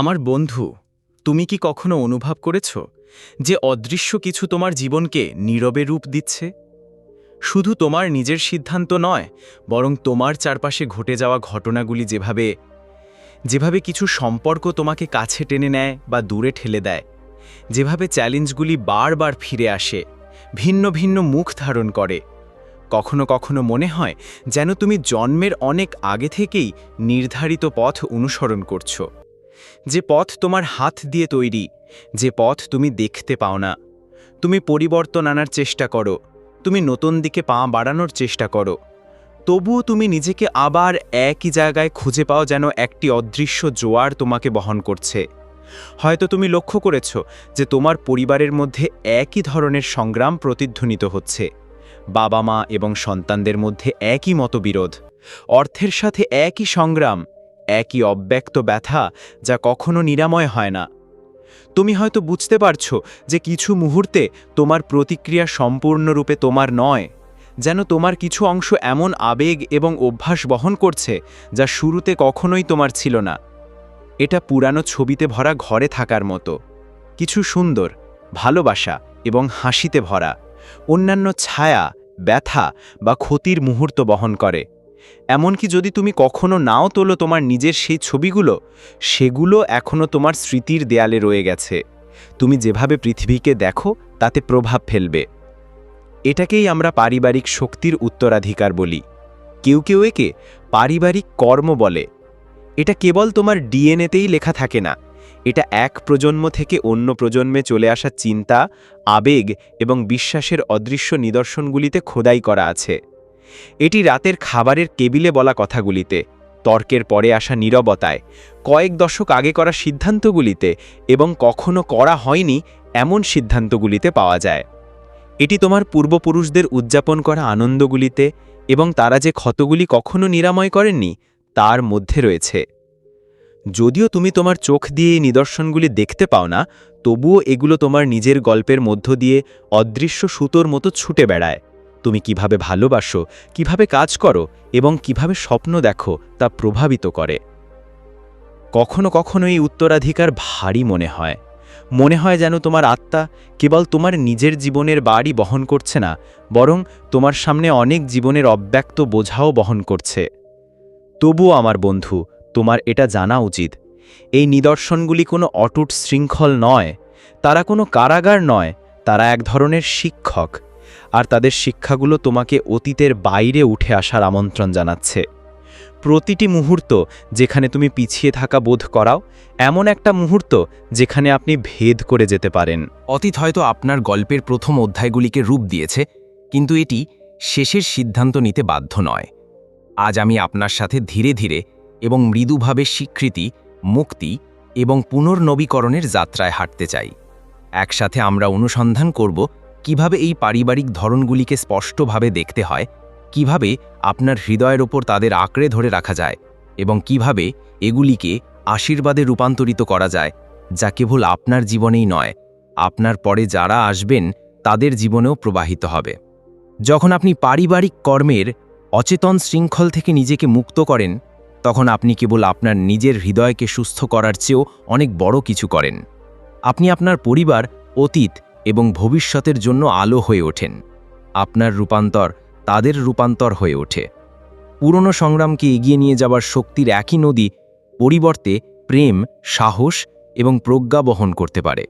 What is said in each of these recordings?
আমার বন্ধু, তুমি কি কখনো অনুভব করেছ যে অদৃশ্য কিছু তোমার জীবনকে নীরবে রূপ দিচ্ছে? শুধু তোমার নিজের সিদ্ধান্ত নয়, বরং তোমার চারপাশে ঘটে যাওয়া ঘটনাগুলি যেভাবে যেভাবে কিছু সম্পর্ক তোমাকে কাছে টেনে নেয় বা দূরে ঠেলে দেয়, যেভাবে চ্যালেঞ্জগুলি বারবার ফিরে আসে, ভিন্ন ভিন্ন মুখ ধারণ করে, কখনো কখনো মনে হয় যেন তুমি জন্মের অনেক আগে থেকেই নির্ধারিত পথ অনুসরণ করছ। যে পথ তোমার হাত দিয়ে তৈরি, যে পথ তুমি দেখতে পাও না। তুমি পরিবর্তন আনার চেষ্টা করো, তুমি নতুন দিকে পা বাড়ানোর চেষ্টা করো। তবুও তুমি নিজেকে আবার একই জায়গায় খুঁজে পাও যেন একটি অদৃশ্য জোয়ার তোমাকে বহন করছে। হয়তো তুমি লক্ষ্য করেছ যে তোমার পরিবারের মধ্যে একই ধরনের সংগ্রাম প্রতিধ্বনিত হচ্ছে। বাবা মা এবং সন্তানদের মধ্যে একই মতবিরোধ। অর্থের সাথে একই সংগ্রাম। একই অব্যক্ত ব্যথা যা কখনো নিরাময় হয় না। তুমি হয়তো বুঝতে পারছ যে কিছু মুহূর্তে তোমার প্রতিক্রিয়া সম্পূর্ণরূপে তোমার নয়, যেন তোমার কিছু অংশ এমন আবেগ এবং অভ্যাস বহন করছে যা শুরুতে কখনোই তোমার ছিল না। এটা পুরানো ছবিতে ভরা ঘরে থাকার মতো। কিছু সুন্দর, ভালোবাসা এবং হাসিতে ভরা, অন্যান্য ছায়া, ব্যথা বা ক্ষতির মুহূর্ত বহন করে। এমনকি যদি তুমি কখনো নাও তোলো তোমার নিজের সেই ছবিগুলো, সেগুলো এখনও তোমার স্মৃতির দেয়ালে রয়ে গেছে। তুমি যেভাবে পৃথিবীকে দেখো, তাতে প্রভাব ফেলবে। এটাকেই আমরা পারিবারিক শক্তির উত্তরাধিকার বলি। কেউ কেউ একে পারিবারিক কর্ম বলে। এটা কেবল তোমার ডিএনএতেই লেখা থাকে না। এটা এক প্রজন্ম থেকে অন্য প্রজন্মে চলে আসা চিন্তা, আবেগ এবং বিশ্বাসের অদৃশ্য নিদর্শনগুলিতে খোদাই করা আছে। এটি রাতের খাবারের কেবিলে বলা কথাগুলিতে, তর্কের পরে আসা নীরবতায়, কয়েক দশক আগে করা সিদ্ধান্তগুলিতে এবং কখনো করা হয়নি এমন সিদ্ধান্তগুলিতে পাওয়া যায়। এটি তোমার পূর্বপুরুষদের উদযাপন করা আনন্দগুলিতে এবং তারা যে ক্ষতগুলি কখনো নিরাময় করেননি, তার মধ্যে রয়েছে। যদিও তুমি তোমার চোখ দিয়ে এই নিদর্শনগুলি দেখতে পাও না, তবুও এগুলো তোমার নিজের গল্পের মধ্য দিয়ে অদৃশ্য সুতোর মতো ছুটে বেড়ায়। তুমি কীভাবে ভালোবাসো, কীভাবে কাজ করো এবং কীভাবে স্বপ্ন দেখো তা প্রভাবিত করে। কখনো কখনো এই উত্তরাধিকার ভারী মনে হয়। মনে হয় যেন তোমার আত্মা কেবল তোমার নিজের জীবনের বাড়ি বহন করছে না, বরং তোমার সামনে অনেক জীবনের অব্যক্ত বোঝাও বহন করছে। তবুও আমার বন্ধু, তোমার এটা জানা উচিত। এই নিদর্শনগুলি কোনো অটুট শৃঙ্খল নয়, তারা কোনো কারাগার নয়, তারা এক ধরনের শিক্ষক। আর তাদের শিক্ষাগুলো তোমাকে অতীতের বাইরে উঠে আসার আমন্ত্রণ জানাচ্ছে। প্রতিটি মুহূর্ত যেখানে তুমি পিছিয়ে থাকা বোধ করাও, এমন একটা মুহূর্ত যেখানে আপনি ভেদ করে যেতে পারেন। অতীত হয়তো আপনার গল্পের প্রথম অধ্যায়গুলিকে রূপ দিয়েছে, কিন্তু এটি শেষের সিদ্ধান্ত নিতে বাধ্য নয়। আজ আমি আপনার সাথে ধীরে ধীরে এবং মৃদুভাবে স্বীকৃতি, মুক্তি এবং পুনর্নবীকরণের যাত্রায় হাঁটতে চাই। একসাথে আমরা অনুসন্ধান করব কীভাবে এই পারিবারিক ধরনগুলিকে স্পষ্টভাবে দেখতে হয়, কীভাবে আপনার হৃদয়ের ওপর তাদের আঁকড়ে ধরে রাখা যায় এবং কীভাবে এগুলিকে আশীর্বাদে রূপান্তরিত করা যায়, যা কেবল আপনার জীবনেই নয়, আপনার পরে যারা আসবেন তাদের জীবনেও প্রবাহিত হবে। যখন আপনি পারিবারিক কর্মের অচেতন শৃঙ্খল থেকে নিজেকে মুক্ত করেন, তখন আপনি কেবল আপনার নিজের হৃদয়কে সুস্থ করার চেয়েও অনেক বড় কিছু করেন। আপনি আপনার পরিবার, অতীত এবং ভবিষ্যতের জন্য আলো হয়ে ওঠেন। আপনার রূপান্তর তাদের রূপান্তর হয়ে ওঠে। পুরনো সংগ্রামকে এগিয়ে নিয়ে যাবার শক্তির একই নদী পরিবর্তে প্রেম, সাহস এবং প্রজ্ঞা বহন করতে পারে।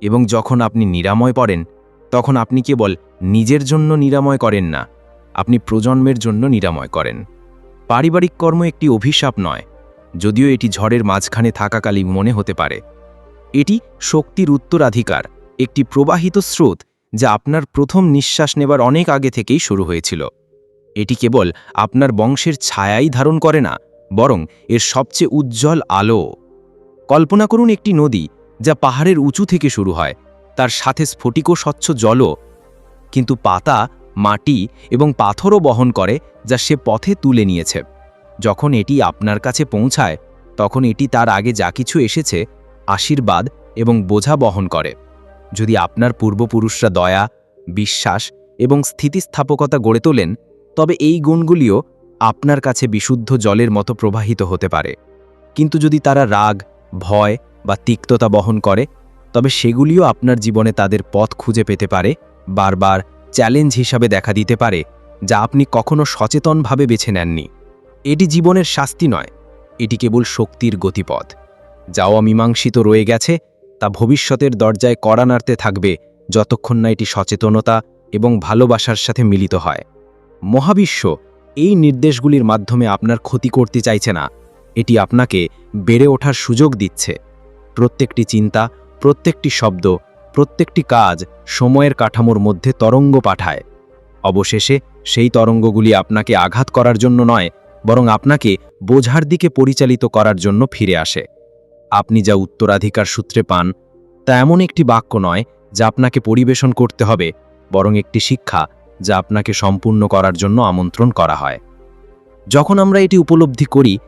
এবং যখন আপনি নিরাময় পড়েন, তখন আপনি কেবল নিজের জন্য নিরাময় করেন না, আপনি প্রজন্মের জন্য নিরাময় করেন। পারিবারিক কর্ম একটি অভিশাপ নয়, যদিও এটি ঝড়ের মাঝখানে থাকাকালীন মনে হতে পারে। এটি শক্তির উত্তরাধিকার। একটি প্রবাহিত স্রোত যা আপনার প্রথম নিঃশ্বাস নেবার অনেক আগে থেকেই শুরু হয়েছিল। এটি কেবল আপনার বংশের ছায়াই ধারণ করে না, বরং এর সবচেয়ে উজ্জ্বল আলো। কল্পনা করুন একটি নদী যা পাহাড়ের উঁচু থেকে শুরু হয়, তার সাথে স্ফটিক স্বচ্ছ জলও। কিন্তু পাতা, মাটি এবং পাথরও বহন করে যা সে পথে তুলে নিয়েছে। যখন এটি আপনার কাছে পৌঁছায়, তখন এটি তার আগে যা কিছু এসেছে, আশীর্বাদ এবং বোঝা বহন করে। যদি আপনার পূর্বপুরুষরা দয়া, বিশ্বাস এবং স্থিতিস্থাপকতা গড়ে তোলেন, তবে এই গুণগুলিও আপনার কাছে বিশুদ্ধ জলের মতো প্রবাহিত হতে পারে। কিন্তু যদি তারা রাগ, ভয় বা তিক্ততা বহন করে, তবে সেগুলিও আপনার জীবনে তাদের পথ খুঁজে পেতে পারে, বারবার চ্যালেঞ্জ হিসাবে দেখা দিতে পারে, যা আপনি কখনো সচেতনভাবে বেছে নেননি। এটি জীবনের শাস্তি নয়, এটি কেবল শক্তির গতিপথ যাও অমীমাংসিত রয়ে গেছে তা ভবিষ্যতের দরজায় কড়া নাড়তে থাকবে যতক্ষণ না এটি সচেতনতা এবং ভালোবাসার সাথে মিলিত হয়। মহাবিশ্ব এই নির্দেশগুলির মাধ্যমে আপনার ক্ষতি করতে চাইছে না। এটি আপনাকে বেড়ে ওঠার সুযোগ দিচ্ছে। প্রত্যেকটি চিন্তা, প্রত্যেকটি শব্দ, প্রত্যেকটি কাজ সময়ের কাঠামোর মধ্যে তরঙ্গ পাঠায়। অবশেষে সেই তরঙ্গগুলি আপনাকে আঘাত করার জন্য নয়, বরং আপনাকে বোঝার দিকে পরিচালিত করার জন্য ফিরে আসে। আপনি যা উত্তরাধিকার সূত্রে পান, তা এমন একটি বাক্য নয় যা আপনাকে পরিবেশন করতে হবে, বরং একটি শিক্ষা যা আপনাকে সম্পূর্ণ করার জন্য আমন্ত্রণ করা হয়। যখন আমরা এটি উপলব্ধি করি,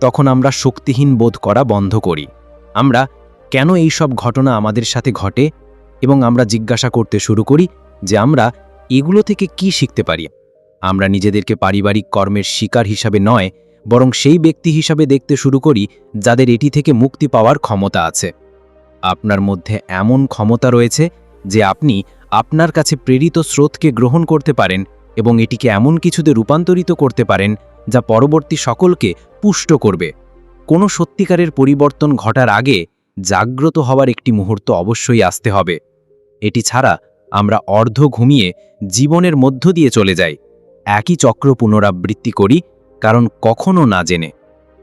তখন আমরা শক্তিহীন বোধ করা বন্ধ করি। আমরা কেন এই সব ঘটনা আমাদের সাথে ঘটে এবং আমরা জিজ্ঞাসা করতে শুরু করি যে আমরা এগুলো থেকে কি শিখতে পারি? আমরা নিজেদেরকে পারিবারিক কর্মের শিকার হিসাবে নয় বরং সেই ব্যক্তি হিসাবে দেখতে শুরু করি যাদের এটি থেকে মুক্তি পাওয়ার ক্ষমতা আছে। আপনার মধ্যে এমন ক্ষমতা রয়েছে যে আপনি আপনার কাছে প্রেরিত স্রোতকে গ্রহণ করতে পারেন এবং এটিকে এমন কিছুতে রূপান্তরিত করতে পারেন যা পরবর্তী সকলকে পুষ্ট করবে। কোনো সত্যিকারের পরিবর্তন ঘটার আগে জাগ্রত হওয়ার একটি মুহূর্ত অবশ্যই আসতে হবে। এটি ছাড়া আমরা অর্ধ ঘুমিয়ে জীবনের মধ্য দিয়ে চলে যাই। একই চক্র পুনরাবৃত্তি করি কারণ কখনো না জেনে।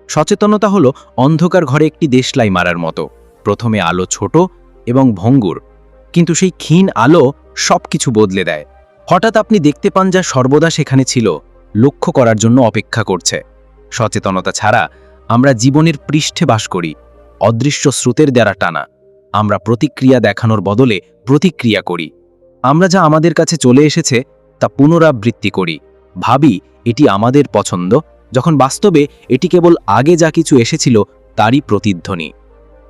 সচেতনতা হলো অন্ধকার ঘরে একটি দেশলাই মারার মতো। প্রথমে আলো ছোট এবং ভঙ্গুর, কিন্তু সেই ক্ষীণ আলো সবকিছু বদলে দেয়। হঠাৎ আপনি দেখতে পান যা সর্বদা সেখানে ছিল, লক্ষ্য করার জন্য অপেক্ষা করছে। সচেতনতা ছাড়া আমরা জীবনের পৃষ্ঠে বাস করি, অদৃশ্য স্রোতের দ্বারা টানা। আমরা প্রতিক্রিয়া দেখানোর বদলে প্রতিক্রিয়া করি। আমরা যা আমাদের কাছে চলে এসেছে, তা পুনরাবৃত্তি করি, ভাবি এটি আমাদের পছন্দ, যখন বাস্তবে এটি কেবল আগে যা কিছু এসেছিল তারই প্রতিধ্বনি।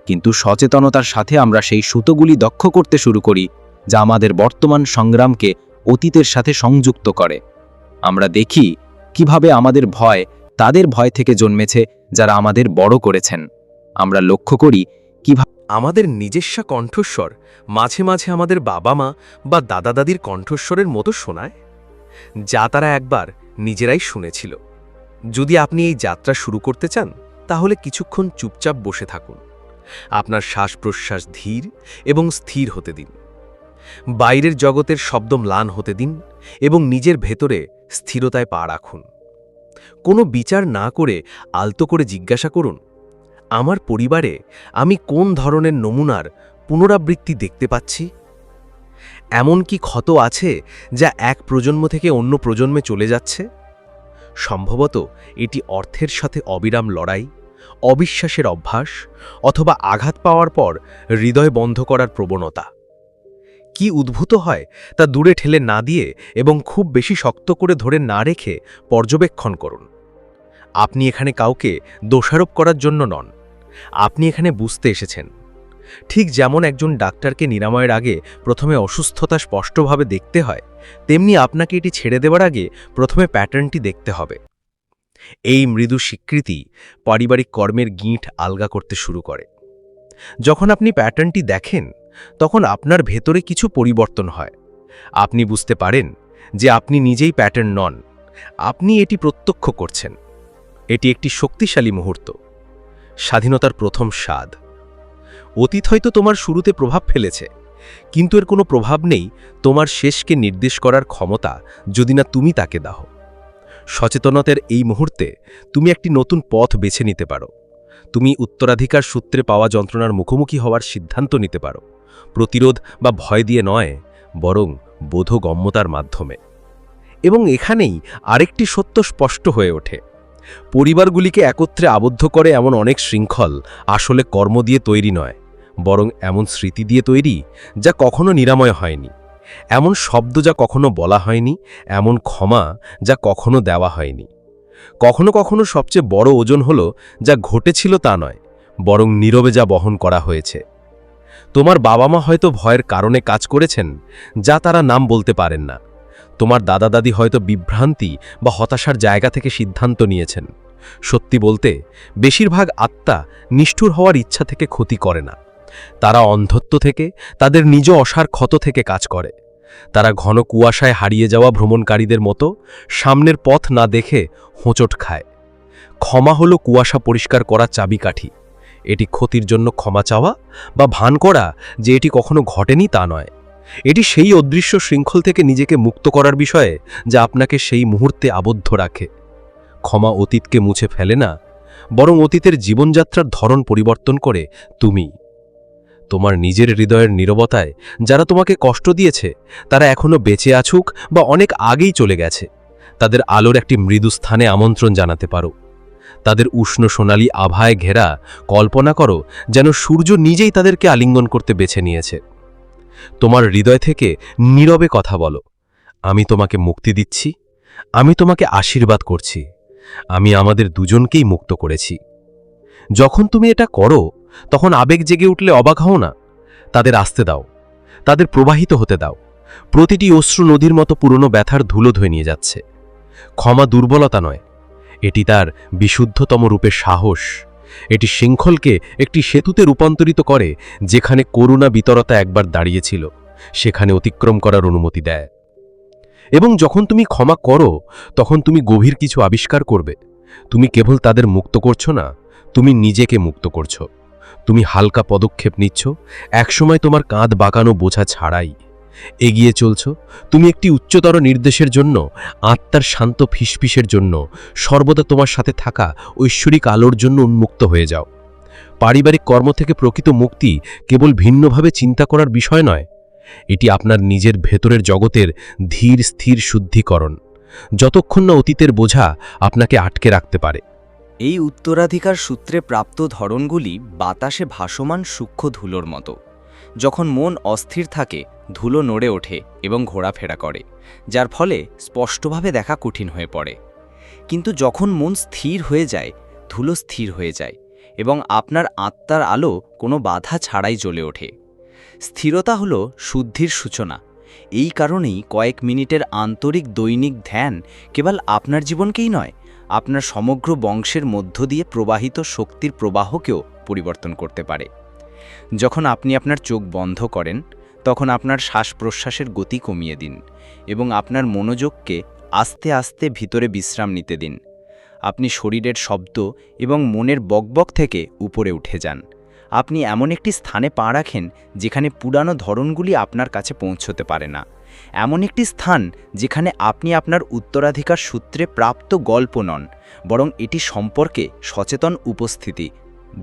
কিন্তু সচেতনতার সাথে আমরা সেই সুতোগুলি দক্ষ করতে শুরু করি, যা আমাদের বর্তমান সংগ্রামকে অতীতের সাথে সংযুক্ত করে। আমরা দেখি কীভাবে আমাদের ভয় তাদের ভয় থেকে জন্মেছে, যারা আমাদের বড় করেছেন। আমরা লক্ষ্য করি কীভাবে আমাদের নিজস্ব কণ্ঠস্বর মাঝে মাঝে আমাদের বাবা মা বা দাদা দাদির কণ্ঠস্বরের মতো শোনায়, যা তারা একবার নিজেরাই শুনেছিল। যদি আপনি এই যাত্রা শুরু করতে চান, তাহলে কিছুক্ষণ চুপচাপ বসে থাকুন। আপনার শ্বাস প্রশ্বাস ধীর এবং স্থির হতে দিন। বাইরের জগতের শব্দ ম্লান হতে দিন এবং নিজের ভেতরে স্থিরতায় পা রাখুন। কোনো বিচার না করে আলতো করে জিজ্ঞাসা করুন, আমার পরিবারে আমি কোন ধরনের নমুনার পুনরাবৃত্তি দেখতে পাচ্ছি? এমন কি ক্ষত আছে যা এক প্রজন্ম থেকে অন্য প্রজন্মে চলে যাচ্ছে? সম্ভবত এটি অর্থের সাথে অবিরাম লড়াই, অবিশ্বাসের অভ্যাস, অথবা আঘাত পাওয়ার পর হৃদয় বন্ধ করার প্রবণতা। কি উদ্ভূত হয় তা দূরে ঠেলে না দিয়ে এবং খুব বেশি শক্ত করে ধরে না রেখে পর্যবেক্ষণ করুন। আপনি এখানে কাউকে দোষারোপ করার জন্য নন। আপনি এখানে বুঝতে এসেছেন। ঠিক যেমন একজন ডাক্তারকে নিরাময়ের আগে প্রথমে অসুস্থতা স্পষ্টভাবে দেখতে হয়, তেমনি আপনাকে এটি ছেড়ে দেওয়ার আগে প্রথমে প্যাটার্নটি দেখতে হবে। এই মৃদু স্বীকৃতি পারিবারিক কর্মের গিঁট আলগা করতে শুরু করে। যখন আপনি প্যাটার্নটি দেখেন, তখন আপনার ভেতরে কিছু পরিবর্তন হয়। আপনি বুঝতে পারেন যে আপনি নিজেই প্যাটার্ন নন, আপনি এটি প্রত্যক্ষ করছেন। এটি একটি শক্তিশালী মুহূর্ত। স্বাধীনতার প্রথম স্বাদ। অতীত হয়তো তোমার শুরুতে প্রভাব ফেলেছে, কিন্তু এর কোনো প্রভাব নেই তোমার শেষকে নির্দেশ করার ক্ষমতা যদি না তুমি তাকে দাও। সচেতনতার এই মুহূর্তে তুমি একটি নতুন পথ বেছে নিতে পারো। তুমি উত্তরাধিকার সূত্রে পাওয়া যন্ত্রণার মুখোমুখি হওয়ার সিদ্ধান্ত নিতে পারো। প্রতিরোধ বা ভয় দিয়ে নয়, বরং বোধগম্যতার মাধ্যমে। এবং এখানেই আরেকটি সত্য স্পষ্ট হয়ে ওঠে। পরিবারগুলিকে একত্রে আবদ্ধ করে এমন অনেক শৃঙ্খল আসলে কর্ম দিয়ে তৈরি নয়। বরং এমন স্মৃতি দিয়ে তৈরি যা কখনো নিরাময় হয়নি। এমন শব্দ যা কখনো বলা হয়নি, এমন ক্ষমা যা কখনো দেওয়া হয়নি। কখনো কখনো সবচেয়ে বড় ওজন হল যা ঘটেছিল তা নয়, বরং নীরবে যা বহন করা হয়েছে। তোমার বাবা মা হয়তো ভয়ের কারণে কাজ করেছেন, যা তারা নাম বলতে পারেন না। তোমার দাদা দাদি হয়তো বিভ্রান্তি বা হতাশার জায়গা থেকে সিদ্ধান্ত নিয়েছেন। সত্যি বলতে, বেশিরভাগ আত্মা নিষ্ঠুর হওয়ার ইচ্ছা থেকে ক্ষতি করে না। তারা অন্ধত্ব থেকে, তাদের নিজ অসার ক্ষত থেকে কাজ করে। তারা ঘন কুয়াশায় হারিয়ে যাওয়া ভ্রমণকারীদের মতো সামনের পথ না দেখে হোঁচট খায়। ক্ষমা হলো কুয়াশা পরিষ্কার করা চাবিকাঠি। এটি ক্ষতির জন্য ক্ষমা চাওয়া বা ভান করা যে এটি কখনো ঘটেনি তা নয়। এটি সেই অদৃশ্য শৃঙ্খল থেকে নিজেকে মুক্ত করার বিষয়ে যা আপনাকে সেই মুহূর্তে আবদ্ধ রাখে। ক্ষমা অতীতকে মুছে ফেলে না, বরং অতীতের জীবনযাত্রার ধরন পরিবর্তন করে তুমি। তোমার নিজের হৃদয়ের নীরবতায় যারা তোমাকে কষ্ট দিয়েছে, তারা এখনও বেঁচে আছুক বা অনেক আগেই চলে গেছে। তাদের আলোর একটি মৃদু স্থানে আমন্ত্রণ জানাতে পারো। তাদের উষ্ণ সোনালী আভায় ঘেরা কল্পনা করো যেন সূর্য নিজেই তাদেরকে আলিঙ্গন করতে বেছে নিয়েছে। তোমার হৃদয় থেকে নীরবে কথা বলো। আমি তোমাকে মুক্তি দিচ্ছি। আমি তোমাকে আশীর্বাদ করছি। আমি আমাদের দুজনকেই মুক্ত করেছি। যখন তুমি এটা করো তখন আবেগ জেগে উঠলে অবাক হও না। তাদের আসতে দাও। তাদের প্রবাহিত হতে দাও। প্রতিটি অশ্রু নদীর মতো পুরনো ব্যথার ধুলো ধুয়ে নিয়ে যাচ্ছে। ক্ষমা দুর্বলতা নয়। এটি তার বিশুদ্ধতম রূপে সাহস। এটি শৃঙ্খলকে একটি সেতুতে রূপান্তরিত করে, যেখানে করুণা বিতরতা একবার দাঁড়িয়েছিল, সেখানে অতিক্রম করার অনুমতি দেয়। এবং যখন তুমি ক্ষমা করো, তখন তুমি গভীর কিছু আবিষ্কার করবে। তুমি কেবল তাদের মুক্ত করছ না, তুমি নিজেকে মুক্ত করছ। তুমি হালকা পদক্ষেপ নিচ্ছ, একসময় তোমার কাঁধ বাঁকানো বোঝা ছাড়াই। এগিয়ে চলছ, তুমি একটি উচ্চতর নির্দেশের জন্য, আত্মার শান্ত ফিসফিসের জন্য, সর্বদা তোমার সাথে থাকা ঐশ্বরিক আলোর জন্য উন্মুক্ত হয়ে যাও। পারিবারিক কর্ম থেকে প্রকৃত মুক্তি কেবল ভিন্নভাবে চিন্তা করার বিষয় নয়, এটি আপনার নিজের ভেতরের জগতের ধীর স্থির শুদ্ধিকরণ, যতক্ষণ না অতীতের বোঝা আপনাকে আটকে রাখতে পারে। এই উত্তরাধিকার সূত্রে প্রাপ্ত ধরনগুলি বাতাসে ভাসমান সূক্ষ্ম ধুলোর মতো। যখন মন অস্থির থাকে, ধুলো নড়ে ওঠে এবং ঘোরাফেরা করে, যার ফলে স্পষ্টভাবে দেখা কঠিন হয়ে পড়ে। কিন্তু যখন মন স্থির হয়ে যায়, ধুলো স্থির হয়ে যায় এবং আপনার আত্মার আলো কোনো বাধা ছাড়াই জ্বলে ওঠে। স্থিরতা হল শুদ্ধির সূচনা। এই কারণেই কয়েক মিনিটের আন্তরিক দৈনিক ধ্যান কেবল আপনার জীবনকেই নয় আপনার সমগ্র বংশের মধ্য দিয়ে প্রবাহিত শক্তির প্রবাহকেও পরিবর্তন করতে পারে। যখন আপনি আপনার চোখ বন্ধ করেন, তখন আপনার শ্বাস প্রশ্বাসের গতি কমিয়ে দিন এবং আপনার মনোযোগকে আস্তে আস্তে ভিতরে বিশ্রাম নিতে দিন। আপনি শরীরের শব্দ এবং মনের বকবক থেকে উপরে উঠে যান। আপনি এমন একটি স্থানে পা রাখেন যেখানে পুরানো ধরনগুলি আপনার কাছে পৌঁছতে পারে না। এমন একটি স্থান যেখানে আপনি আপনার উত্তরাধিকার সূত্রে প্রাপ্ত গল্প নন, বরং এটি সম্পর্কে সচেতন উপস্থিতি।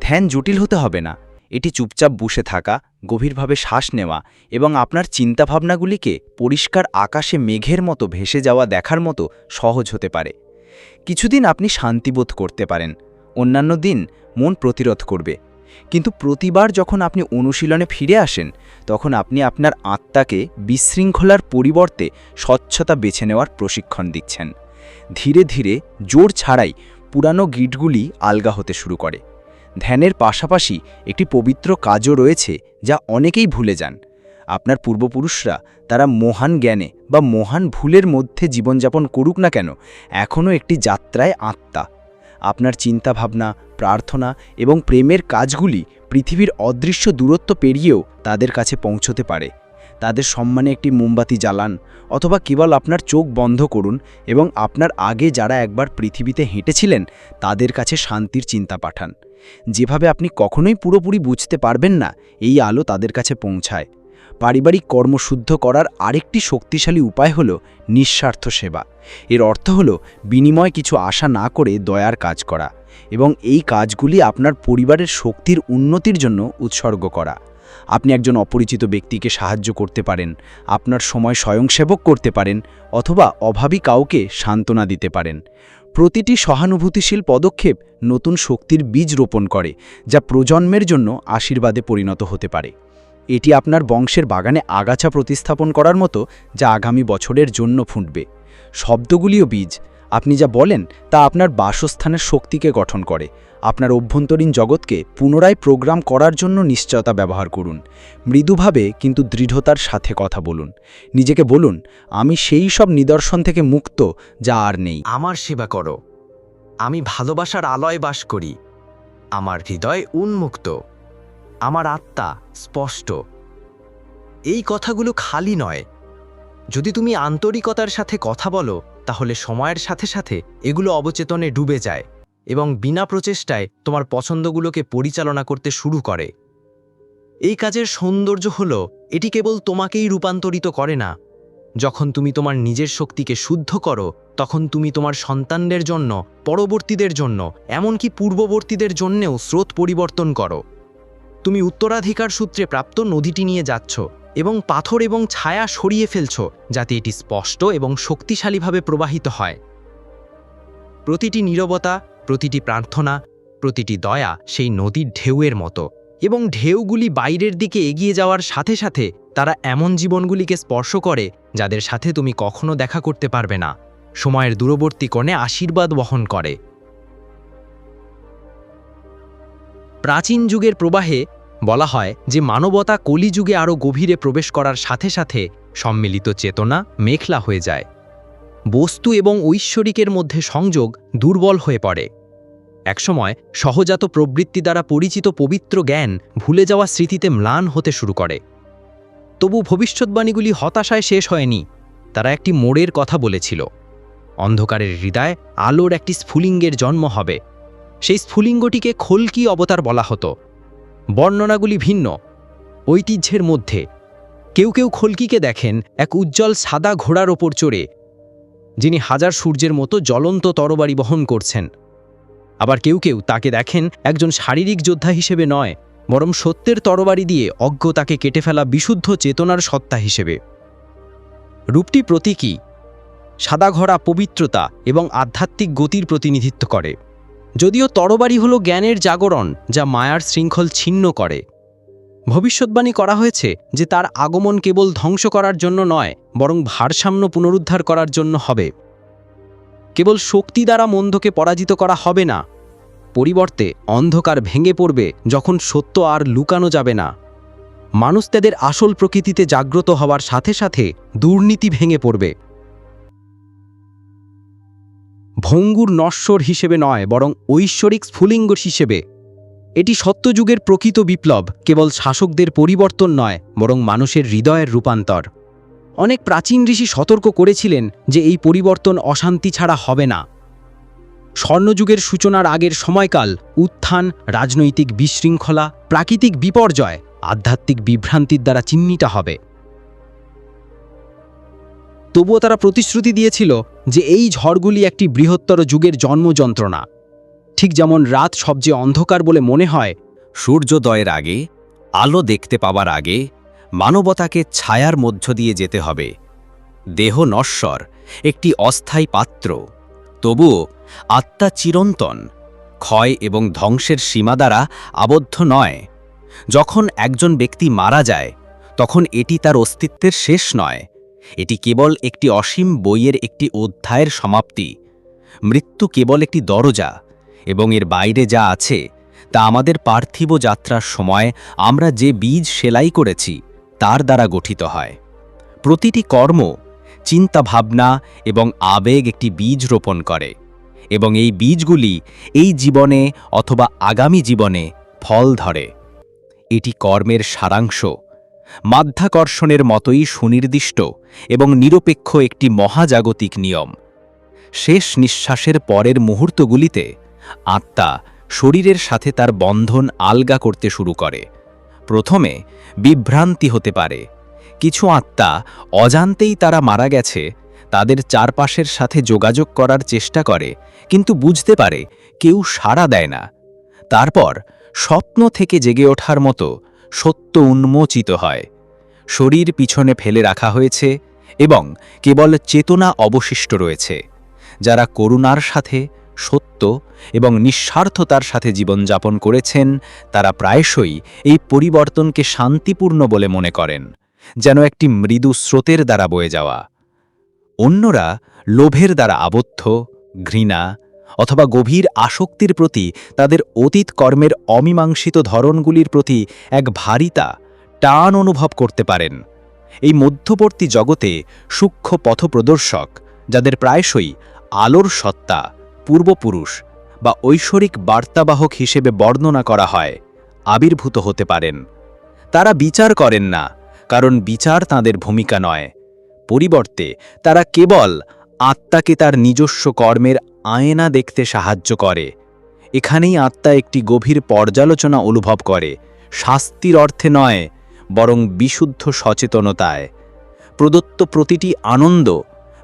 ধ্যান জটিল হতে হবে না। এটি চুপচাপ বসে থাকা, গভীরভাবে শ্বাস নেওয়া এবং আপনার চিন্তাভাবনাগুলিকে পরিষ্কার আকাশে মেঘের মতো ভেসে যাওয়া দেখার মতো সহজ হতে পারে। কিছুদিন আপনি শান্তিবোধ করতে পারেন। অন্যান্য দিন মন প্রতিরোধ করবে। কিন্তু প্রতিবার যখন আপনি অনুশীলনে ফিরে আসেন, তখন আপনি আপনার আত্মাকে বিশৃঙ্খলার পরিবর্তে স্বচ্ছতা বেছে নেওয়ার প্রশিক্ষণ দিচ্ছেন। ধীরে ধীরে জোর ছাড়াই পুরানো গিটগুলি আলগা হতে শুরু করে। ধ্যানের পাশাপাশি একটি পবিত্র কাজও রয়েছে যা অনেকেই ভুলে যান। আপনার পূর্বপুরুষরা তারা মহান জ্ঞানে বা মহান ভুলের মধ্যে জীবনযাপন করুক না কেন, এখনও একটি যাত্রায় আত্মা। আপনার চিন্তাভাবনা প্রার্থনা এবং প্রেমের কাজগুলি পৃথিবীর অদৃশ্য দূরত্ব পেরিয়েও তাদের কাছে পৌঁছতে পারে। তাদের সম্মানে একটি মোমবাতি জ্বালান অথবা কেবল আপনার চোখ বন্ধ করুন এবং আপনার আগে যারা একবার পৃথিবীতে হেঁটেছিলেন তাদের কাছে শান্তির চিন্তা পাঠান। যেভাবে আপনি কখনোই পুরোপুরি বুঝতে পারবেন না, এই আলো তাদের কাছে পৌঁছায়। পারিবারিক কর্মশুদ্ধ করার আরেকটি শক্তিশালী উপায় হল নিঃস্বার্থ সেবা। এর অর্থ হল বিনিময় কিছু আশা না করে দয়ার কাজ করা। এবং এই কাজগুলি আপনার পরিবারের শক্তির উন্নতির জন্য উৎসর্গ করা। আপনি একজন অপরিচিত ব্যক্তিকে সাহায্য করতে পারেন, আপনার সময় স্বয়ংসেবক করতে পারেন অথবা অভাবী কাউকে সান্ত্বনা দিতে পারেন। প্রতিটি সহানুভূতিশীল পদক্ষেপ নতুন শক্তির বীজ রোপণ করে, যা প্রজন্মের জন্য আশীর্বাদে পরিণত হতে পারে। এটি আপনার বংশের বাগানে আগাছা প্রতিস্থাপন করার মতো, যা আগামী বছরের জন্য ফুটবে। শব্দগুলিও বীজ আপনি যা বলেন তা আপনার বাসস্থানের শক্তিকে গঠন করে। আপনার অভ্যন্তরীণ জগৎকে পুনরায় প্রোগ্রাম করার জন্য নিশ্চয়তা ব্যবহার করুন। মৃদুভাবে কিন্তু দৃঢ়তার সাথে কথা বলুন। নিজেকে বলুন, আমি সেই সব নিদর্শন থেকে মুক্ত যা আর নেই। আমার সেবা করো। আমি ভালোবাসার আলয় বাস করি। আমার হৃদয় উন্মুক্ত। আমার আত্মা স্পষ্ট। এই কথাগুলো খালি নয়। যদি তুমি আন্তরিকতার সাথে কথা বলো তাহলে সময়ের সাথে সাথে এগুলো অবচেতনে ডুবে যায় এবং বিনা প্রচেষ্টায় তোমার পছন্দগুলোকে পরিচালনা করতে শুরু করে। এই কাজের সৌন্দর্য হল, এটি কেবল তোমাকেই রূপান্তরিত করে না। যখন তুমি তোমার নিজের শক্তিকে শুদ্ধ করো, তখন তুমি তোমার সন্তানদের জন্য, পরবর্তীদের জন্য, এমনকি পূর্ববর্তীদের জন্যেও স্রোত পরিবর্তন করো। তুমি উত্তরাধিকার সূত্রে প্রাপ্ত নদীটি নিয়ে যাচ্ছ। এবং পাথর এবং ছায়া সরিয়ে ফেলছ, যাতে এটি স্পষ্ট এবং শক্তিশালীভাবে প্রবাহিত হয়। প্রতিটি নীরবতা, প্রতিটি প্রার্থনা, প্রতিটি দয়া সেই নদীর ঢেউয়ের মতো এবং ঢেউগুলি বাইরের দিকে এগিয়ে যাওয়ার সাথে সাথে তারা এমন জীবনগুলিকে স্পর্শ করে যাদের সাথে তুমি কখনো দেখা করতে পারবে না। সময়ের দূরবর্তী কোণে আশীর্বাদ বহন করে। প্রাচীন যুগের প্রবাহে বলা হয় যে মানবতা কলিযুগে আরও গভীরে প্রবেশ করার সাথে সাথে সম্মিলিত চেতনা মেখলা হয়ে যায়। বস্তু এবং ঐশ্বরিকের মধ্যে সংযোগ দুর্বল হয়ে পড়ে। একসময় সহজাত প্রবৃত্তি দ্বারা পরিচিত পবিত্র জ্ঞান ভুলে যাওয়া স্মৃতিতে ম্লান হতে শুরু করে। তবু ভবিষ্যৎবাণীগুলি হতাশায় শেষ হয়নি, তারা একটি মোড়ের কথা বলেছিল। অন্ধকারের হৃদয় আলোর একটি স্ফুলিঙ্গের জন্ম হবে। সেই স্ফুলিঙ্গটিকে খোলকি অবতার বলা হতো। বর্ণনাগুলি ভিন্ন। ঐতিহ্যের মধ্যে। কেউ কেউ খলকিকে দেখেন এক উজ্জ্বল সাদা ঘোড়ার ওপর চড়ে, যিনি হাজার সূর্যের মতো জ্বলন্ত তরবারি বহন করছেন। আবার কেউ কেউ তাকে দেখেন একজন শারীরিক যোদ্ধা হিসেবে নয়, বরং সত্যের তরবারি দিয়ে অজ্ঞ তাকে কেটে ফেলা বিশুদ্ধ চেতনার সত্তা হিসেবে। রূপটি প্রতীকী। সাদা ঘোড়া পবিত্রতা এবং আধ্যাত্মিক গতির প্রতিনিধিত্ব করে। যদিও তরবারি হল জ্ঞানের জাগরণ, যা মায়ার শৃঙ্খল ছিন্ন করে। ভবিষ্যৎবাণী করা হয়েছে যে তার আগমন কেবল ধ্বংস করার জন্য নয়, বরং ভারসাম্য পুনরুদ্ধার করার জন্য হবে। কেবল শক্তি দ্বারা মন্দকে পরাজিত করা হবে না। পরিবর্তে অন্ধকার ভেঙে পড়বে যখন সত্য আর লুকানো যাবে না। মানুষ তাদের আসল প্রকৃতিতে জাগ্রত হওয়ার সাথে সাথে দুর্নীতি ভেঙে পড়বে। ভঙ্গুর নশ্বর হিসেবে নয়, বরং ঐশ্বরিক স্ফুলিঙ্গ হিসেবে। এটি সত্যযুগের প্রকৃত বিপ্লব, কেবল শাসকদের পরিবর্তন নয়, বরং মানুষের হৃদয়ের রূপান্তর। অনেক প্রাচীন ঋষি সতর্ক করেছিলেন যে এই পরিবর্তন অশান্তি ছাড়া হবে না। স্বর্ণযুগের সূচনার আগের সময়কাল, উত্থান, রাজনৈতিক বিশৃঙ্খলা, প্রাকৃতিক বিপর্যয়, আধ্যাত্মিক বিভ্রান্তির দ্বারা চিহ্নিত হবে। তবুও তারা প্রতিশ্রুতি দিয়েছিল যে এই ঝড়গুলি একটি বৃহত্তর যুগের জন্মযন্ত্রণা ঠিক যেমন রাত সবচেয়ে অন্ধকার বলে মনে হয়, সূর্যোদয়ের আগে, আলো দেখতে পাওয়ার আগে, মানবতাকে ছায়ার মধ্য দিয়ে যেতে হবে। দেহ নশ্বর, একটি অস্থায়ী পাত্র। তবুও আত্মা চিরন্তন, ক্ষয় এবং ধ্বংসের সীমা দ্বারা আবদ্ধ নয়। যখন একজন ব্যক্তি মারা যায়, তখন এটি তার অস্তিত্বের শেষ নয়। এটি কেবল একটি অসীম বইয়ের একটি অধ্যায়ের সমাপ্তি। মৃত্যু কেবল একটি দরজা, এবং এর বাইরে যা আছে, তা আমাদের পার্থিব যাত্রার সময় আমরা যে বীজ সেলাই করেছি, তার দ্বারা গঠিত হয়। প্রতিটি কর্ম চিন্তা ভাবনা এবং আবেগ একটি বীজ রোপণ করে, এবং এই বীজগুলি এই জীবনে অথবা আগামী জীবনে ফল ধরে। এটি কর্মের সারাংশ মাধ্যাকর্ষণের মতোই সুনির্দিষ্ট এবং নিরপেক্ষ একটি মহাজাগতিক নিয়ম। শেষ নিঃশ্বাসের পরের মুহূর্তগুলিতে আত্মা শরীরের সাথে তার বন্ধন আলগা করতে শুরু করে। প্রথমে বিভ্রান্তি হতে পারে। কিছু আত্মা অজান্তেই তারা মারা গেছে, তাদের চারপাশের সাথে যোগাযোগ করার চেষ্টা করে, কিন্তু বুঝতে পারে কেউ সাড়া দেয় না। তারপর স্বপ্ন থেকে জেগে ওঠার মতো সত্য উন্মোচিত হয়। শরীর পিছনে ফেলে রাখা হয়েছে এবং কেবল চেতনা অবশিষ্ট রয়েছে, যারা করুণার সাথে, সত্য এবং নিঃস্বার্থতার সাথে জীবনযাপন করেছেন, তারা প্রায়শই এই পরিবর্তনকে শান্তিপূর্ণ বলে মনে করেন, যেন একটি মৃদু স্রোতের দ্বারা বয়ে যাওয়া। অন্যরা লোভের দ্বারা আবদ্ধ, ঘৃণা অথবা গভীর আসক্তির প্রতি তাদের অতীত কর্মের অমীমাংসিত ধরনগুলির প্রতি এক ভারিতা, টান অনুভব করতে পারেন। এই মধ্যবর্তী জগতে সূক্ষ্ম পথপ্রদর্শক, যাদের প্রায়শই আলোর সত্তা, পূর্বপুরুষ বা ঐশ্বরিক বার্তাবাহক হিসেবে বর্ণনা করা হয়, আবির্ভূত হতে পারেন। তারা বিচার করেন না, কারণ বিচার তাদের ভূমিকা নয়। পরিবর্তে তারা কেবল আত্মাকে তার নিজস্ব কর্মের আয়না দেখতে সাহায্য করে। এখানেই আত্মা একটি গভীর পর্যালোচনা অনুভব করে। শাস্তির অর্থে নয়, বরং বিশুদ্ধ সচেতনতায়। প্রদত্ত প্রতিটি আনন্দ,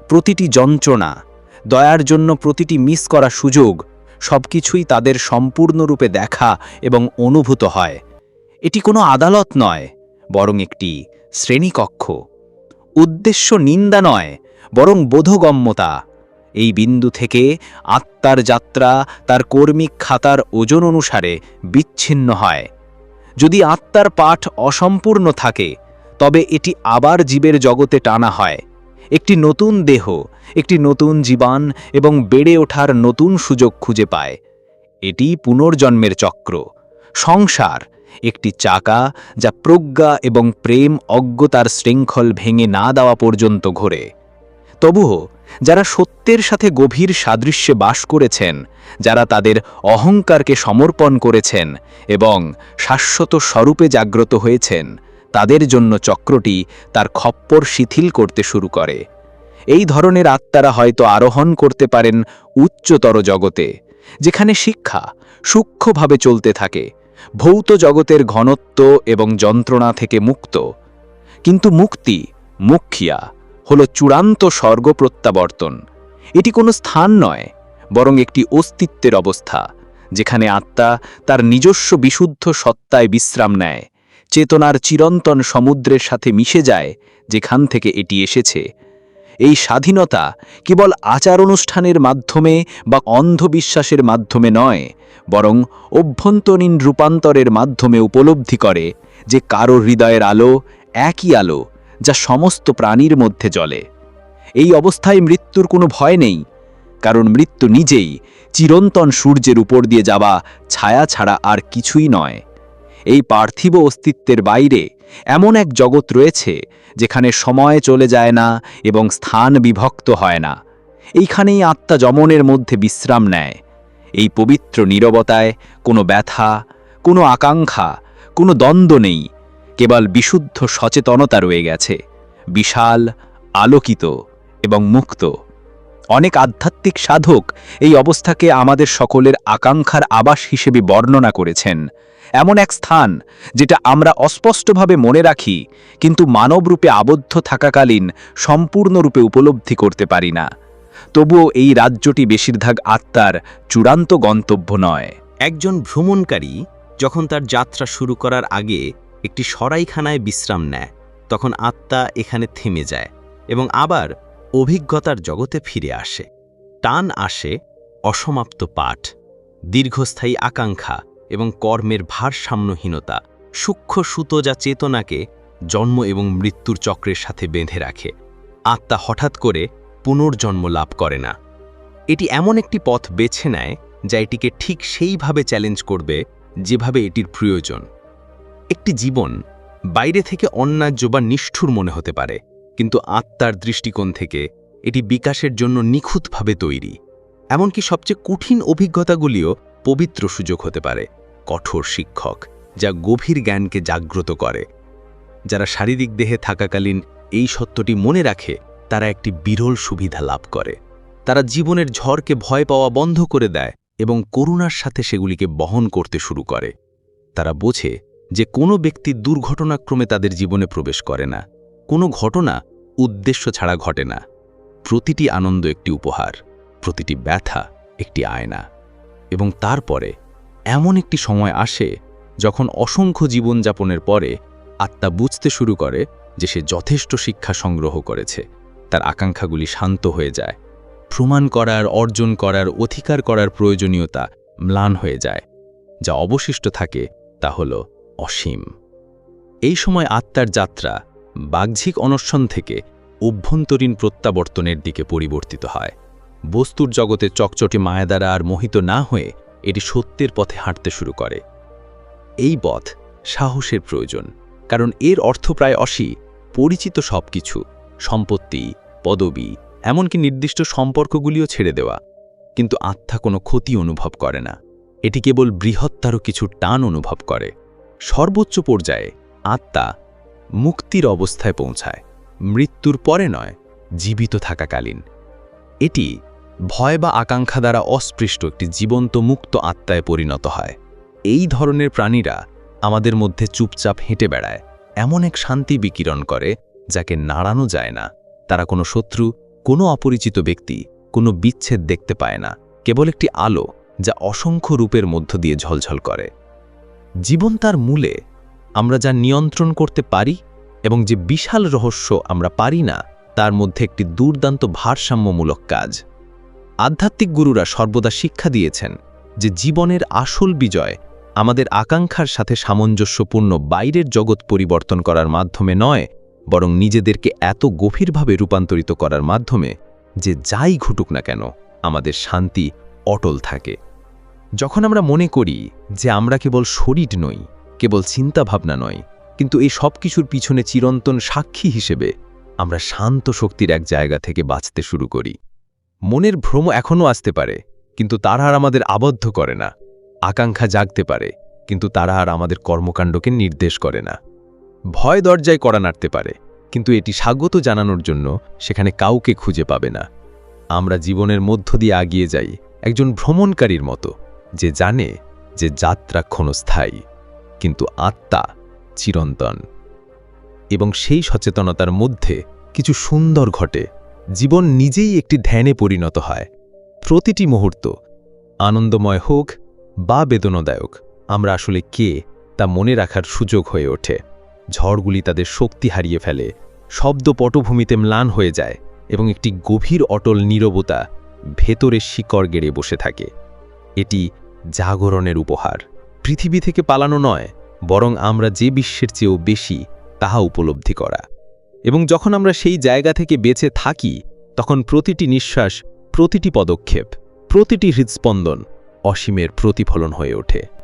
প্রতিটি যন্ত্রণা, দয়ার জন্য প্রতিটি মিস করা সুযোগ, সবকিছুই তাদের সম্পূর্ণরূপে দেখা এবং অনুভূত হয়। এটি কোনো আদালত নয়, বরং একটি শ্রেণীকক্ষ। উদ্দেশ্য নিন্দা নয়, বরং বোধগম্যতা। এই বিন্দু থেকে আত্মার যাত্রা তার কর্মিক খাতার ওজন অনুসারে বিচ্ছিন্ন হয়। যদি আত্মার পাঠ অসম্পূর্ণ থাকে, তবে এটি আবার জীবের জগতে টানা হয়। একটি নতুন দেহ, একটি নতুন জীবান এবং বেড়ে ওঠার নতুন সুযোগ খুঁজে পায়। এটি পুনর্জন্মের চক্র। সংসার, একটি চাকা যা প্রজ্ঞা এবং প্রেম অজ্ঞতার শৃঙ্খল ভেঙে না দেওয়া পর্যন্ত ঘোরে। তবুও যারা সত্যের সাথে গভীর সাদৃশ্যে বাস করেছেন, যারা তাদের অহংকারকে সমর্পণ করেছেন এবং শাশ্বত স্বরূপে জাগ্রত হয়েছেন, তাদের জন্য চক্রটি তার খপ্পর শিথিল করতে শুরু করে। এই ধরনের আত্মারা হয়তো আরোহণ করতে পারেন উচ্চতর জগতে, যেখানে শিক্ষা সূক্ষ্মভাবে চলতে থাকে, ভৌত জগতের ঘনত্ব এবং যন্ত্রণা থেকে মুক্ত। কিন্তু মুক্তি মুখিয়া হল চূড়ান্ত স্বর্গ প্রত্যাবর্তন। এটি কোনো স্থান নয়, বরং একটি অস্তিত্বের অবস্থা, যেখানে আত্মা তার নিজস্ব বিশুদ্ধ সত্তায় বিশ্রাম নেয়, চেতনার চিরন্তন সমুদ্রের সাথে মিশে যায়, যেখান থেকে এটি এসেছে। এই স্বাধীনতা কেবল আচার অনুষ্ঠানের মাধ্যমে বা অন্ধবিশ্বাসের মাধ্যমে নয়, বরং অভ্যন্তরীণ রূপান্তরের মাধ্যমে উপলব্ধি করে যে কারও হৃদয়ের আলো একই আলো যা সমস্ত প্রাণীর মধ্যে জ্বলে। এই অবস্থায় মৃত্যুর কোনো ভয় নেই, কারণ মৃত্যু নিজেই চিরন্তন সূর্যের উপর দিয়ে যাওয়া ছায়া ছাড়া আর কিছুই নয়। এই পার্থিব অস্তিত্বের বাইরে এমন এক জগৎ রয়েছে যেখানে সময় চলে যায় না এবং স্থান বিভক্ত হয় না। এইখানেই আত্মা যমনের মধ্যে বিশ্রাম নেয়। এই পবিত্র নীরবতায় কোনো ব্যথা, কোনো আকাঙ্ক্ষা, কোনো দ্বন্দ্ব নেই। কেবল বিশুদ্ধ সচেতনতা রয়ে গেছে, বিশাল, আলোকিত এবং মুক্ত। অনেক আধ্যাত্মিক সাধক এই অবস্থাকে আমাদের সকলের আকাঙ্ক্ষার আবাস হিসেবে বর্ণনা করেছেন। এমন এক স্থান যেটা আমরা অস্পষ্টভাবে মনে রাখি, কিন্তু মানবরূপে আবদ্ধ থাকাকালীন সম্পূর্ণরূপে উপলব্ধি করতে পারি না। তবুও এই রাজ্যটি বেশিরভাগ আত্মার চূড়ান্ত গন্তব্য নয়। একজন ভ্রমণকারী যখন তার যাত্রা শুরু করার আগে একটি সরাইখানায় বিশ্রাম নেয়, তখন আত্মা এখানে থেমে যায় এবং আবার অভিজ্ঞতার জগতে ফিরে আসে। টান আসে অসমাপ্ত পাঠ, দীর্ঘস্থায়ী আকাঙ্ক্ষা এবং কর্মের ভারসাম্যহীনতা, সূক্ষ্ম সুতো যা চেতনাকে জন্ম এবং মৃত্যুর চক্রের সাথে বেঁধে রাখে। আত্মা হঠাৎ করে পুনর্জন্ম লাভ করে না। এটি এমন একটি পথ বেছে নেয় যা এটিকে ঠিক সেইভাবে চ্যালেঞ্জ করবে যেভাবে এটির প্রয়োজন। একটি জীবন বাইরে থেকে অন্যায্য বা নিষ্ঠুর মনে হতে পারে, কিন্তু আত্মার দৃষ্টিকোণ থেকে এটি বিকাশের জন্য নিখুঁতভাবে তৈরি। এমনকি সবচেয়ে কঠিন অভিজ্ঞতাগুলিও পবিত্র সুযোগ হতে পারে, কঠোর শিক্ষক, যা গভীর জ্ঞানকে জাগ্রত করে। যারা শারীরিক দেহে থাকাকালীন এই সত্যটি মনে রাখে, তারা একটি বিরল সুবিধা লাভ করে। তারা জীবনের ঝড়কে ভয় পাওয়া বন্ধ করে দেয় এবং করুণার সাথে সেগুলিকে বহন করতে শুরু করে। তারা বোঝে যে কোনো ব্যক্তি দুর্ঘটনাক্রমে তাদের জীবনে প্রবেশ করে না। কোনো ঘটনা উদ্দেশ্য ছাড়া ঘটে না। প্রতিটি আনন্দ একটি উপহার, প্রতিটি ব্যথা একটি আয়না। এবং তারপরে এমন একটি সময় আসে যখন অসংখ্য জীবনযাপনের পরে আত্মা বুঝতে শুরু করে যে সে যথেষ্ট শিক্ষা সংগ্রহ করেছে। তার আকাঙ্ক্ষাগুলি শান্ত হয়ে যায়। প্রমাণ করার, অর্জন করার, অধিকার করার প্রয়োজনীয়তা ম্লান হয়ে যায়। যা অবশিষ্ট থাকে তা হল অসীম। এই সময় আত্মার যাত্রা বাহ্যিক অনশন থেকে অভ্যন্তরীণ প্রত্যাবর্তনের দিকে পরিবর্তিত হয়। বস্তুর জগতে চকচটি মায়া দ্বারা আর মোহিত না হয়ে এটি সত্যের পথে হাঁটতে শুরু করে। এই পথ সাহসের প্রয়োজন, কারণ এর অর্থ প্রায় অসি, পরিচিত সবকিছু, সম্পত্তি, পদবি, এমনকি নির্দিষ্ট সম্পর্কগুলিও ছেড়ে দেওয়া। কিন্তু আত্মা কোনো ক্ষতি অনুভব করে না, এটি কেবল বৃহত্তর কিছু টান অনুভব করে। সর্বোচ্চ পর্যায়ে আত্মা মুক্তির অবস্থায় পৌঁছায়। মৃত্যুর পরে নয়, জীবিত থাকাকালীন। এটি ভয় বা আকাঙ্ক্ষা দ্বারা অস্পৃষ্ট একটি জীবন্ত মুক্ত আত্মায় পরিণত হয়। এই ধরনের প্রাণীরা আমাদের মধ্যে চুপচাপ হেঁটে বেড়ায়। এমন এক শান্তি বিকিরণ করে যাকে নাড়ানো যায় না। তারা কোনো শত্রু, কোনো অপরিচিত ব্যক্তি, কোনো বিচ্ছেদ দেখতে পায় না। কেবল একটি আলো যা অসংখ্য রূপের মধ্য দিয়ে ঝলঝল করে। জীবন তার মূলে, আমরা যা নিয়ন্ত্রণ করতে পারি এবং যে বিশাল রহস্য আমরা পারি না, তার মধ্যে একটি দুর্দান্ত ভারসাম্যমূলক কাজ। আধ্যাত্মিক গুরুরা সর্বদা শিক্ষা দিয়েছেন যে জীবনের আসল বিজয় আমাদের আকাঙ্ক্ষার সাথে সামঞ্জস্যপূর্ণ বাইরের জগৎ পরিবর্তন করার মাধ্যমে নয়, বরং নিজেদেরকে এত গভীরভাবে রূপান্তরিত করার মাধ্যমে যে যাই ঘটুক না কেন, আমাদের শান্তি অটল থাকে। যখন আমরা মনে করি যে আমরা কেবল শরীর নই, কেবল চিন্তাভাবনা নয়, কিন্তু এই সব কিছুর পিছনে চিরন্তন সাক্ষী হিসেবে আমরা শান্ত শক্তির এক জায়গা থেকে বাঁচতে শুরু করি। মনের ভ্রম এখনও আসতে পারে, কিন্তু তারা আর আমাদের আবদ্ধ করে না। আকাঙ্ক্ষা জাগতে পারে, কিন্তু তারা আর আমাদের কর্মকাণ্ডকে নির্দেশ করে না। ভয় দরজায় করা নাড়তে পারে, কিন্তু এটি স্বাগত জানানোর জন্য সেখানে কাউকে খুঁজে পাবে না। আমরা জীবনের মধ্য দিয়ে আগিয়ে যাই, একজন ভ্রমণকারীর মতো। যে জানে যে যাত্রা ক্ষণস্থায়ী, কিন্তু আত্মা চিরন্তন। এবং সেই সচেতনতার মধ্যে কিছু সুন্দর ঘটে। জীবন নিজেই একটি ধ্যানে পরিণত হয়। প্রতিটি মুহূর্ত আনন্দময় হোক বা বেদনাদায়ক, আমরা আসলে কে তা মনে রাখার সুযোগ হয়ে ওঠে। ঝড়গুলি তাদের শক্তি হারিয়ে ফেলে, শব্দ পটভূমিতে ম্লান হয়ে যায় এবং একটি গভীর অটল নীরবতা ভেতরে শিকড় গেড়ে বসে থাকে। এটি জাগরণের উপহার। পৃথিবী থেকে পালানো নয়, বরং আমরা যে বিশ্বের চেয়েও বেশি, তাহা উপলব্ধি করা। এবং যখন আমরা সেই জায়গা থেকে বেঁচে থাকি, তখন প্রতিটি নিঃশ্বাস, প্রতিটি পদক্ষেপ, প্রতিটি হৃদস্পন্দন অসীমের প্রতিফলন হয়ে ওঠে।